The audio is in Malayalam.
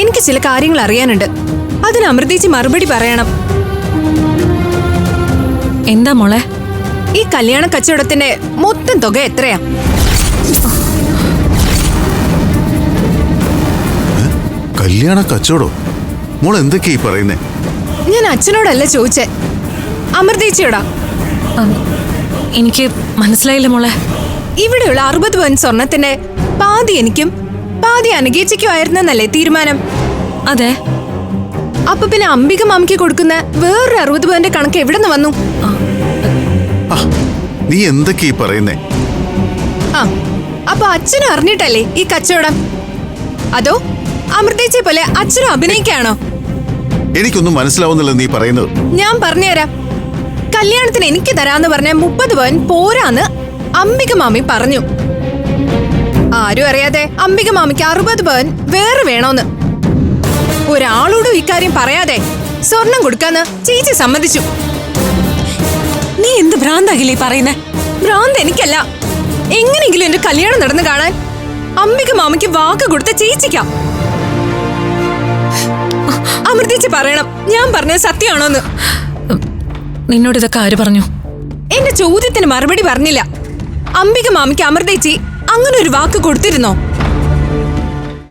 എനിക്ക് ചില കാര്യങ്ങൾ അറിയാനുണ്ട്. അതിന് അമൃതേച്ചി മറുപടി പറയണം. എന്താ മോളെ? ഈ കല്യാണ കച്ചവടത്തിന്റെ മൊത്തം തുക എത്രയാ? കല്യാണ കച്ചവടോ? മോൾ എന്തൊക്കെയാ ഈ പറയുന്നേ? ഞാൻ അച്ഛനോടല്ല ചോദിച്ചേ. അമൃതേച്ചിയോടാ? എനിക്ക് മനസ്സിലായില്ല മോളെ. ഇവിടെയുള്ള അറുപത് പവൻ സ്വർണത്തിന്റെ പാതി എനിക്കും പാതി അനുഗേച്ചിക്കും ആയിരുന്നെന്നല്ലേ തീരുമാനം? അതെ. അപ്പൊ പിന്നെ അംബിക മാമിക്ക് കൊടുക്കുന്ന വേറൊരു അറുപത് പവന്റെ കണക്ക് എവിടെ നിന്ന് വന്നു നീ എന്തൊക്കെ ഈ പറയുന്നേ? ആ അപ്പൊ അച്ഛനും അറിഞ്ഞിട്ടല്ലേ ഈ കച്ചവടം? അതോ അമൃതേച്ചെ പോലെ അച്ഛനും അഭിനയിക്കാണോ? എനിക്കൊന്നും മനസ്സിലാവുന്നില്ല നീ പറയുന്നത്. ഞാൻ പറഞ്ഞുതരാം. കല്യാണത്തിന് എനിക്ക് തരാന്ന് പറഞ്ഞ മുപ്പത് പവൻ പോരാന്ന് അംബിക മാമി പറഞ്ഞു. ആരും അറിയാതെ അംബിക മാമിക്ക് അറുപത് പവൻ വേറെ വേണോന്ന്. ഒരാളോടും ഇക്കാര്യം പറയാതെ സ്വർണം കൊടുക്കാന്ന് ചേച്ചി സമ്മതിച്ചു. നീ എന്ത് ഭ്രാന്താകില്ലേ പറയുന്നേ? ഭ്രാന്ത് എനിക്കല്ല. എങ്ങനെയെങ്കിലും എന്റെ കല്യാണം നടന്നു കാണാൻ അംബിക മാമിക്ക് വാക്ക് കൊടുത്ത ചേച്ചിക്കാം. അമൃതേച്ചി പറയണം. ഞാൻ പറഞ്ഞത് സത്യമാണോന്ന്. നിന്നോട് ഇതൊക്കെ ആര് പറഞ്ഞു? എന്റെ ചോദ്യത്തിന് മറുപടി പറഞ്ഞില്ല. അംബിക മാമിക്ക് അമൃതേച്ചി അങ്ങനെ ഒരു വാക്ക് കൊടുത്തിരുന്നോ?